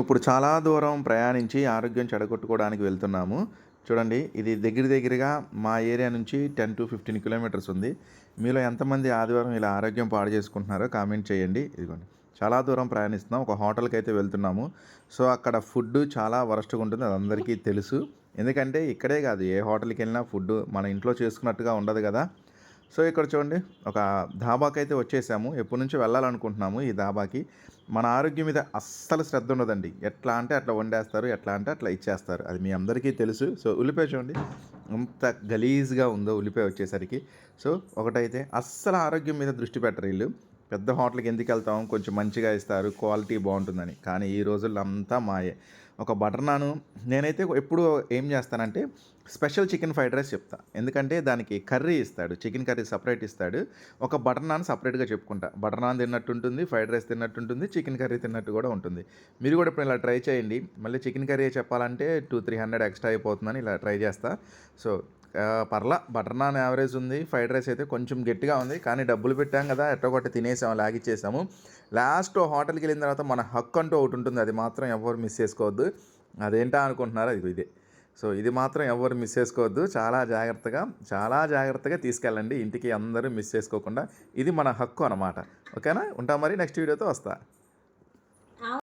ఇప్పుడు చాలా దూరం ప్రయాణించి ఆరోగ్యం చెడగొట్టుకోవడానికి వెళ్తున్నాము. చూడండి ఇది దగ్గర దగ్గరగా మా ఏరియా నుంచి టెన్ టు ఫిఫ్టీన్ కిలోమీటర్స్ ఉంది. మీలో ఎంతమంది ఆదివారం ఇలా ఆరోగ్యం పాడు చేసుకుంటున్నారో కామెంట్ చేయండి. ఇదిగోండి చాలా దూరం ప్రయాణిస్తున్నాం. ఒక హోటల్కి అయితే వెళ్తున్నాము. సో అక్కడ ఫుడ్ చాలా వరస్ట్గా ఉంటుంది. అది అందరికీ తెలుసు. ఎందుకంటే ఇక్కడే కాదు ఏ హోటల్కి వెళ్ళినా ఫుడ్ మన ఇంట్లో చేసుకున్నట్టుగా ఉండదు కదా. సో ఇక్కడ చూడండి ఒక ధాబాకి అయితే వచ్చేసాము. ఎప్పటి నుంచి వెళ్ళాలనుకుంటున్నాము ఈ ధాబాకి. మన ఆరోగ్యం మీద అస్సలు శ్రద్ధ ఉండదండి. ఎట్లా అంటే అట్లా వండేస్తారు ఎట్లా అంటే అట్లా ఇచ్చేస్తారు. అది మీ అందరికీ తెలుసు. సో ఉల్లిపాయ చూడండి ఎంత గలీజ్గా ఉందో ఉల్లిపాయ వచ్చేసరికి. సో ఒకటైతే అస్సలు ఆరోగ్యం మీద దృష్టి పెట్టరు వీళ్ళు. పెద్ద హోటల్కి ఎందుకు వెళ్తాం? కొంచెం మంచిగా ఇస్తారు క్వాలిటీ బాగుంటుందని. కానీ ఈ రోజుల్లో అంతా మాయే. ఒక బటర్ నాను నేనైతే ఎప్పుడు ఏం చేస్తానంటే స్పెషల్ చికెన్ ఫ్రైడ్ రైస్ చెప్తా. ఎందుకంటే దానికి కర్రీ ఇస్తాడు చికెన్ కర్రీ సపరేట్ ఇస్తాడు. ఒక బటర్ నాన్ సపరేట్గా చెప్పుకుంటా. బటర్ నాన్ తిన్నట్టు ఉంటుంది ఫ్రైడ్ రైస్ తిన్నట్టు ఉంటుంది చికెన్ కర్రీ తిన్నట్టు కూడా ఉంటుంది. మీరు కూడా ఇప్పుడు ఇలా ట్రై చేయండి. మళ్ళీ చికెన్ కర్రీ చెప్పాలంటే టూ త్రీ హండ్రెడ్ ఎక్స్ట్రా అయిపోతుందని ఇలా ట్రై చేస్తా. సో పర్లా బటర్ నాన్ యావరేజ్ ఉంది. ఫ్రైడ్ రైస్ అయితే కొంచెం గట్టిగా ఉంది. కానీ డబ్బులు పెట్టాం కదా ఎట్టో కొట్టి తినేసాము లాగిచ్చేసాము. లాస్ట్ హోటల్కి వెళ్ళిన తర్వాత మన హక్కు అంటూ ఒకటి ఉంటుంది. అది మాత్రం ఎవరు మిస్ చేసుకోవద్దు. అదేంటా అనుకుంటున్నారు? ఇది ఇదే. సో ఇది మాత్రం ఎవరు మిస్ చేసుకోవద్దు. చాలా జాగ్రత్తగా చాలా జాగ్రత్తగా తీసుకెళ్ళండి. ఇంటికి అందరూ మిస్ చేసుకోకుండా. ఇది మన హక్కు అనమాట ఓకేనా? ఉంటాం మరి. నెక్స్ట్ వీడియోతో వస్తా.